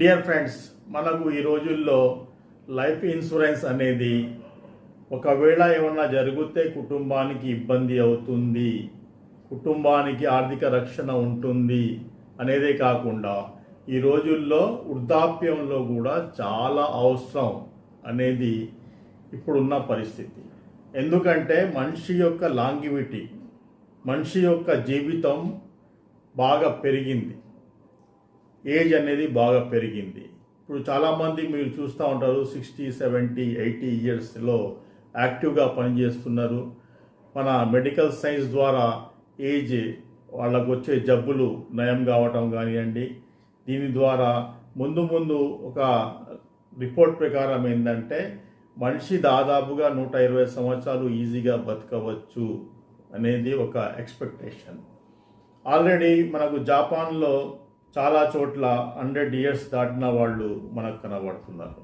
Dear friends మనకు ఈ రోజుల్లో లైఫ్ ఇన్సూరెన్స్ అనేది ఒకవేళ ఏమన్నా జరిగితే కుటుంబానికి ఇబ్బంది అవుతుంది కుటుంబానికి ఆర్థిక రక్షణ ఉంటుంది అనేదే కాకుండా ఈ రోజుల్లో వృద్ధాప్యంలో కూడా చాలా అవసరం అనేది ఇప్పుడున్న పరిస్థితి. ఎందుకంటే మనిషి యొక్క లాంగివిటీ మనిషి యొక్క జీవితం బాగా పెరిగింది. ఏజ్ అనేది బాగా పెరిగింది. ఇప్పుడు చాలామంది మీరు చూస్తూ ఉంటారు సిక్స్టీ సెవెంటీ ఎయిటీ ఇయర్స్లో యాక్టివ్గా పనిచేస్తున్నారు. మన మెడికల్ సైన్స్ ద్వారా ఏజ్ వాళ్ళకు వచ్చే జబ్బులు నయం కావటం కానివ్వండి దీని ద్వారా ముందు ముందు ఒక రిపోర్ట్ ప్రకారం ఏంటంటే మనిషి దాదాపుగా నూట ఇరవై సంవత్సరాలు ఈజీగా బతకవచ్చు అనేది ఒక ఎక్స్పెక్టేషన్. ఆల్రెడీ మనకు జాపాన్లో చాలా చోట్ల హండ్రెడ్ ఇయర్స్ దాటిన వాళ్ళు మనకు కనబడుతున్నారు.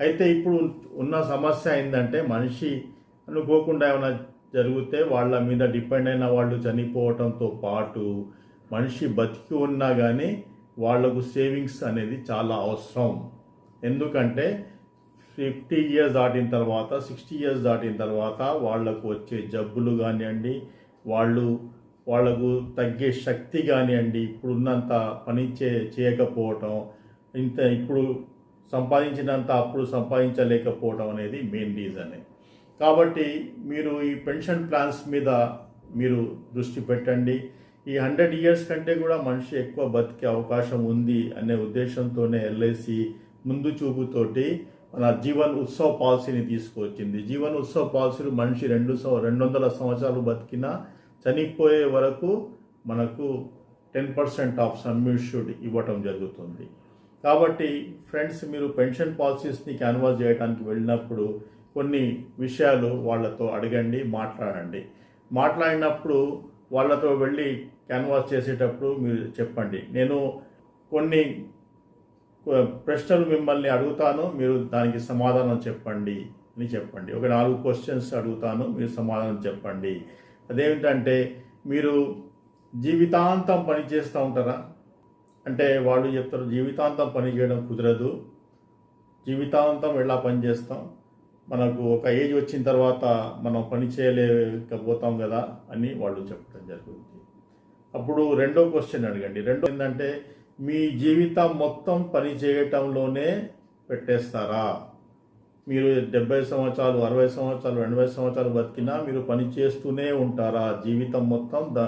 అయితే ఇప్పుడు ఉన్న సమస్య ఏంటంటే మనిషి అనుకోకుండా ఏమైనా జరిగితే వాళ్ళ మీద డిపెండ్ అయిన వాళ్ళు చనిపోవటంతో పాటు మనిషి బతికి ఉన్నా కానీ వాళ్ళకు సేవింగ్స్ అనేది చాలా అవసరం. ఎందుకంటే ఫిఫ్టీ ఇయర్స్ దాటిన తర్వాత సిక్స్టీ ఇయర్స్ దాటిన తర్వాత వాళ్ళకు వచ్చే జబ్బులు కానివ్వండి వాళ్ళు వాళ్ళకు తగ్గే శక్తి కానివ్వండి ఇప్పుడున్నంత పని చే చేయకపోవటం ఇంత ఇప్పుడు సంపాదించినంత అప్పుడు సంపాదించలేకపోవడం అనేది మెయిన్ రీజన్. కాబట్టి మీరు ఈ పెన్షన్ ప్లాన్స్ మీద మీరు దృష్టి పెట్టండి. ఈ హండ్రెడ్ ఇయర్స్ కంటే కూడా మనిషి ఎక్కువ బతికే అవకాశం ఉంది అనే ఉద్దేశంతోనే ఎల్ఐసి ముందు చూపుతోటి మన జీవన్ ఉత్సవ్ పాలసీని తీసుకువచ్చింది జీవన్ ఉత్సవ్ పాలసీలు మనిషి రెండు సంవ రెండు వందల సంవత్సరాలు బతికినా చనిపోయే వరకు మనకు టెన్ పర్సెంట్ ఆఫ్ సమ్మిష్యూడ్ ఇవ్వటం జరుగుతుంది. కాబట్టి ఫ్రెండ్స్ మీరు పెన్షన్ పాలసీస్ని క్యాన్వాస్ చేయడానికి వెళ్ళినప్పుడు కొన్ని విషయాలు వాళ్ళతో అడగండి మాట్లాడండి. మాట్లాడినప్పుడు వాళ్ళతో వెళ్ళి క్యాన్వాస్ చేసేటప్పుడు మీరు చెప్పండి. నేను కొన్ని ప్రశ్నలు మిమ్మల్ని అడుగుతాను మీరు దానికి సమాధానం చెప్పండి అని చెప్పండి. ఒక నాలుగు క్వశ్చన్స్ అడుగుతాను మీరు సమాధానం చెప్పండి. అదేమిటంటే మీరు జీవితాంతం పని చేస్తూ ఉంటారా? అంటే వాళ్ళు చెప్తారు జీవితాంతం పని చేయడం కుదరదు. జీవితాంతం ఎలా పని చేస్తాం? మనకు ఒక ఏజ్ వచ్చిన తర్వాత మనం పని చేయలేకపోతాం కదా అని వాళ్ళు చెప్పడం జరుగుతుంది. అప్పుడు రెండో క్వశ్చన్ అడగండి. రెండో ఏంటంటే మీ జీవితం మొత్తం పని చేయటంలోనే పెట్టేస్తారా? మీరు డెబ్బై సంవత్సరాలు అరవై సంవత్సరాలు ఎనభై సంవత్సరాలు బతికినా మీరు పని చేస్తూనే ఉంటారా? జీవితం మొత్తం ద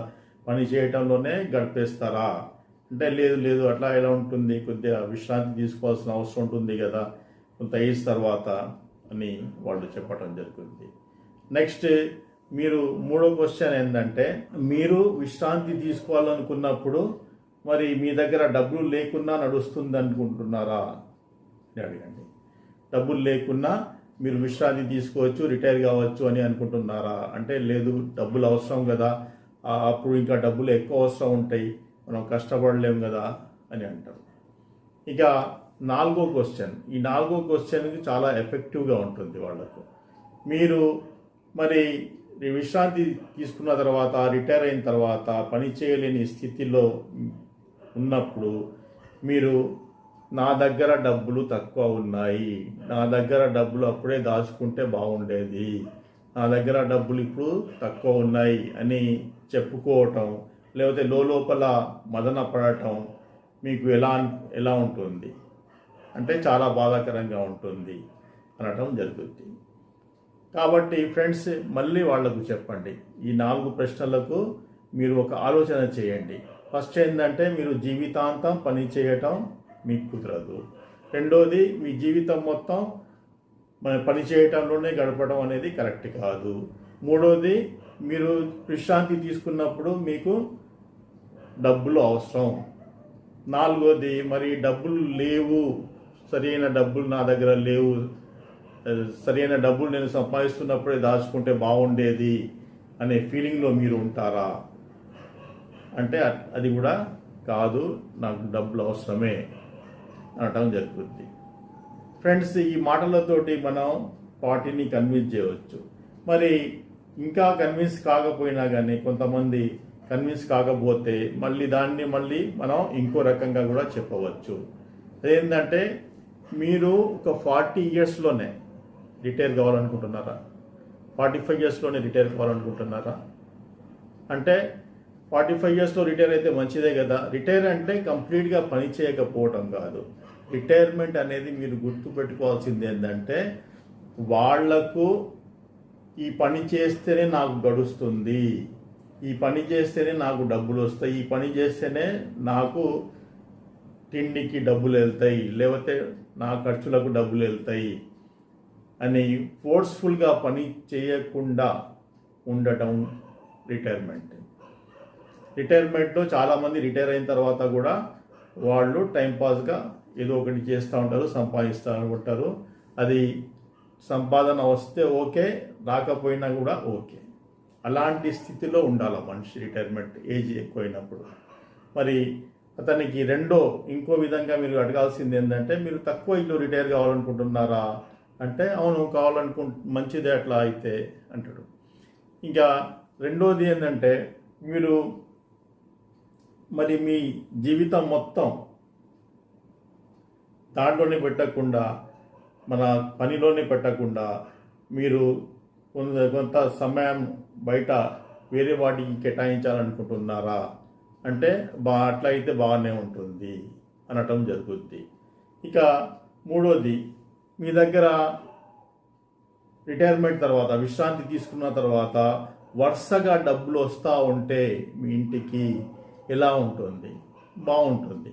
పని చేయటంలోనే గడిపేస్తారా? అంటే లేదు లేదు అట్లా ఎలా ఉంటుంది? కొద్దిగా విశ్రాంతి తీసుకోవాల్సిన అవసరం ఉంటుంది కదా కొంత ఏజ్ తర్వాత అని వాళ్ళు చెప్పడం జరుగుతుంది. నెక్స్ట్ మీరు మూడో క్వశ్చన్ ఏంటంటే మీరు విశ్రాంతి తీసుకోవాలనుకున్నప్పుడు మరి మీ దగ్గర డబ్బులు లేకున్నా నడుస్తుంది అనుకుంటున్నారా అని అడగండి. డబ్బులు లేకున్నా మీరు విశ్రాంతి తీసుకోవచ్చు రిటైర్ కావచ్చు అని అనుకుంటున్నారా? అంటే లేదు డబ్బులు అవసరం కదా. అప్పుడు ఇంకా డబ్బులు ఎక్కువ అవసరం ఉంటాయి. మనం కష్టపడలేం కదా అని అంటారు. ఇక నాలుగో క్వశ్చన్. ఈ నాలుగో క్వశ్చన్కి చాలా ఎఫెక్టివ్గా ఉంటుంది వాళ్ళకు. మీరు మరి విశ్రాంతి తీసుకున్న తర్వాత రిటైర్ అయిన తర్వాత పని చేయలేని స్థితిలో ఉన్నప్పుడు మీరు నా దగ్గర డబ్బులు తక్కువ ఉన్నాయి. నా దగ్గర డబ్బులు అప్పుడే దాచుకుంటే బాగుండేది. నా దగ్గర డబ్బులు ఇప్పుడు తక్కువ ఉన్నాయి అని చెప్పుకోవటం లేకపోతే లోపల మదన పడటం మీకు ఎలా ఎలా ఉంటుంది? అంటే చాలా బాధాకరంగా ఉంటుంది అనటం జరుగుతుంది కాబట్టి ఫ్రెండ్స్ మళ్ళీ వాళ్ళకు చెప్పండి. ఈ నాలుగు ప్రశ్నలకు మీరు ఒక ఆలోచన చేయండి. ఫస్ట్ ఏంటంటే మీరు జీవితాంతం పని చేయటం మీకు కుదరదు. రెండోది మీ జీవితం మొత్తం మన పని చేయటంలోనే గడపడం అనేది కరెక్ట్ కాదు. మూడోది మీరు విశ్రాంతి తీసుకున్నప్పుడు మీకు డబ్బులు అవసరం. నాలుగోది మరి డబ్బులు లేవు. సరైన డబ్బులు నా దగ్గర లేవు. సరైన డబ్బులు నేను సంపాదిస్తున్నప్పుడే దాచుకుంటే బాగుండేది అనే ఫీలింగ్లో మీరు ఉంటారా? అంటే అది కూడా కాదు. నాకు డబ్బులు అవసరమే. అనటం జరుగుతుంది ఫ్రెండ్స్ ఈ మాటలతోటి మనం పార్టీని కన్విన్స్ చేయవచ్చు. మరి ఇంకా కన్విన్స్ కాకపోయినా కానీ కొంతమంది కన్విన్స్ కాకపోతే మళ్ళీ దాన్ని మళ్ళీ మనం ఇంకో రకంగా కూడా చెప్పవచ్చు. అదేంటంటే మీరు ఒక ఫార్టీ ఇయర్స్లోనే రిటైర్ కావాలనుకుంటున్నారా? ఫార్టీ ఫైవ్ ఇయర్స్లోనే రిటైర్ కావాలనుకుంటున్నారా? అంటే ఫార్టీ ఫైవ్ ఇయర్స్లో రిటైర్ అయితే మంచిదే కదా. రిటైర్ అంటే కంప్లీట్గా పని చేయకపోవటం కాదు. రిటైర్మెంట్ అనేది మీరు గుర్తుపెట్టుకోవాల్సింది ఏంటంటే వాళ్ళకు ఈ పని చేస్తేనే నాకు గడుస్తుంది ఈ పని చేస్తేనే నాకు డబ్బులు వస్తాయి ఈ పని చేస్తేనే నాకు తిండికి డబ్బులు వెళ్తాయి లేకపోతే నా ఖర్చులకు డబ్బులు వెళ్తాయి అని ఫోర్స్ఫుల్గా పని చేయకుండా ఉండటం రిటైర్మెంట్ రిటైర్మెంట్లో చాలామంది రిటైర్ అయిన తర్వాత కూడా వాళ్ళు టైంపాస్గా ఏదో ఒకటి చేస్తూ ఉంటారు సంపాదిస్తూ ఉంటారు. అది సంపాదన వస్తే ఓకే రాకపోయినా కూడా ఓకే. అలాంటి స్థితిలో ఉండాలి మనిషి రిటైర్మెంట్ ఏజ్ ఎక్కువైనప్పుడు. మరి అతనికి రెండో ఇంకో విధంగా మీరు అడగాల్సింది ఏంటంటే మీరు తక్కువ ఇల్లు రిటైర్ కావాలనుకుంటున్నారా? అంటే అవును కావాలనుకు మంచిదే అట్లా అయితే అంటాడు. ఇంకా రెండోది ఏంటంటే మీరు మరి మీ జీవితం మొత్తం దాంట్లోనే పెట్టకుండా మన పనిలోనే పెట్టకుండా మీరు కొంత కొంత సమయం బయట వేరే వాటికి కేటాయించాలనుకుంటున్నారా? అంటే బా అట్లా అయితే బాగానే ఉంటుంది అనటం జరుగుద్ది. ఇక మూడోది మీ దగ్గర రిటైర్మెంట్ తర్వాత విశ్రాంతి తీసుకున్న తర్వాత వరుసగా డబ్బులు వస్తూ ఉంటే మీ ఇంటికి ఎలా ఉంటుంది? బాగుంటుంది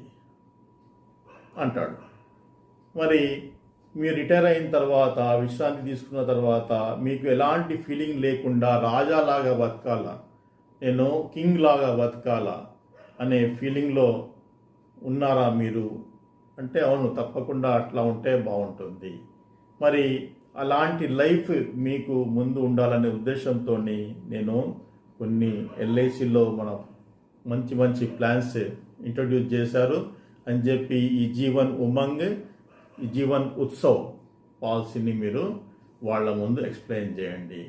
అంటాడు. మరి మీరు రిటైర్ అయిన తర్వాత విశ్రాంతి తీసుకున్న తర్వాత మీకు ఎలాంటి ఫీలింగ్ లేకుండా రాజాలాగా బతకాలా? నేను కింగ్ లాగా బతకాలా? అనే ఫీలింగ్లో ఉన్నారా మీరు? అంటే అవును తప్పకుండా అట్లా ఉంటే బాగుంటుంది. మరి అలాంటి లైఫ్ మీకు ముందు ఉండాలనే ఉద్దేశంతో నేను కొన్ని ఎల్ఐసిలో మన మంచి మంచి ప్లాన్స్ ఇంట్రడ్యూస్ చేశారు. అని చెప్పి ఈ జీవన్ ఉమంగ్ జీవన్ ఉత్సవ్ పాలసీని మీరు వాళ్ళ ముందు ఎక్స్ప్లెయిన్ చేయండి.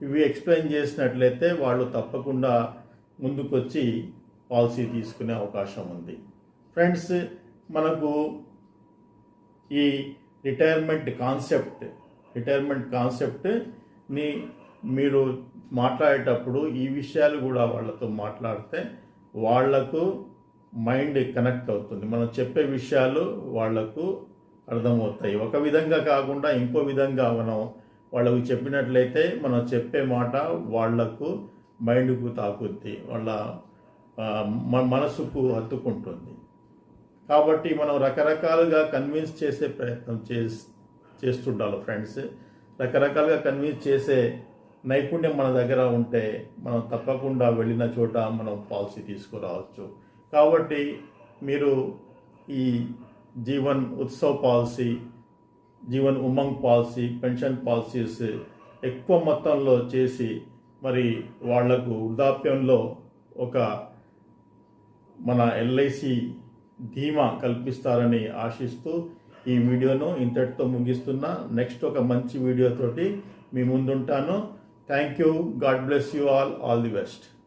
ఇవి ఎక్స్ప్లెయిన్ చేసినట్లయితే వాళ్ళు తప్పకుండా ముందుకొచ్చి పాలసీ తీసుకునే అవకాశం ఉంది. ఫ్రెండ్స్ మనకు ఈ రిటైర్మెంట్ కాన్సెప్ట్ రిటైర్మెంట్ కాన్సెప్ట్ని మీరు మాట్లాడేటప్పుడు ఈ విషయాలు కూడా వాళ్ళతో మాట్లాడితే వాళ్ళకు మైండ్ కనెక్ట్ అవుతుంది. మనం చెప్పే విషయాలు వాళ్ళకు అర్థమవుతాయి. ఒక విధంగా కాకుండా ఇంకో విధంగా మనం వాళ్ళకు చెప్పినట్లయితే మనం చెప్పే మాట వాళ్ళకు మైండ్కు తాకుద్ది. వాళ్ళ మన మనసుకు హత్తుకుంటుంది. కాబట్టి మనం రకరకాలుగా కన్విన్స్ చేసే ప్రయత్నం చేస్ చేస్తుండాలి ఫ్రెండ్స్. రకరకాలుగా కన్విన్స్ చేసే నైపుణ్యం మన దగ్గర ఉంటే మనం తప్పకుండా వెళ్ళిన చోట మనం పాలసీ తీసుకురావచ్చు. కాబట్టి మీరు ఈ Jeevan Utsav policy Jeevan Umang policy pension policies ఎక్కువ మొత్తంలో చేసి మరి వాళ్ళకు వృద్ధాప్యంలో ఒక మన ఎల్ఐసి ధీమా కల్పిస్తారని ఆశిస్తూ ఈ వీడియోను ఇంతటితో ముగిస్తున్నా. నెక్స్ట్ ఒక మంచి వీడియోతోటి మీ ముందుంటాను. Thank you. God bless you all. All the best.